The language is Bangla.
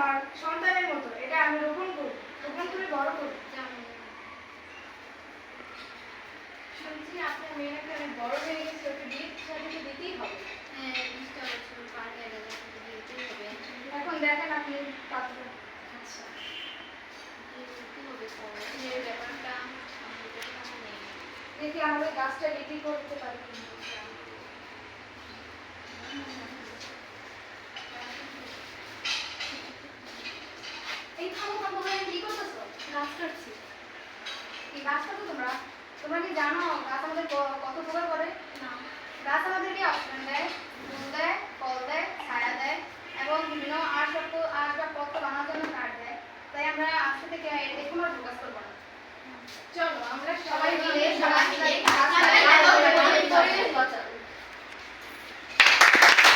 আমার সন্তানের মতো এটা আমি রোপণ করি। রোপণ করে বড় করি। শুনছি আপনার মেয়েরা কি অনেক বড় হয়ে গেছে ওকে বিয়ে দিতেই হবে। হ্যাঁ বিশটা বছর পার হয়ে গেলে দিতেই হবে। এখন দেখেন আপনি পাত্র। আচ্ছা। হবে পরে। ব্যাপারটা আমাদের নেই। দেখি আমরা গাছটা বিক্রি করতে পারি গাছ কাটো তোমরা? তোমরা কি জানো গাছ আমাদের কত উপকার করে? না। গাছ আমাদেরকে অক্সিজেন দেয়? ফুল দেয় ফল দেয় ছায়া দেয় এবং বিভিন্ন আসবাব আসবাবপত্র বানানোর জন্য কাঠ দেয়। তাই আমরা আজকে থেকে এরকম আর ফোকাস করব না।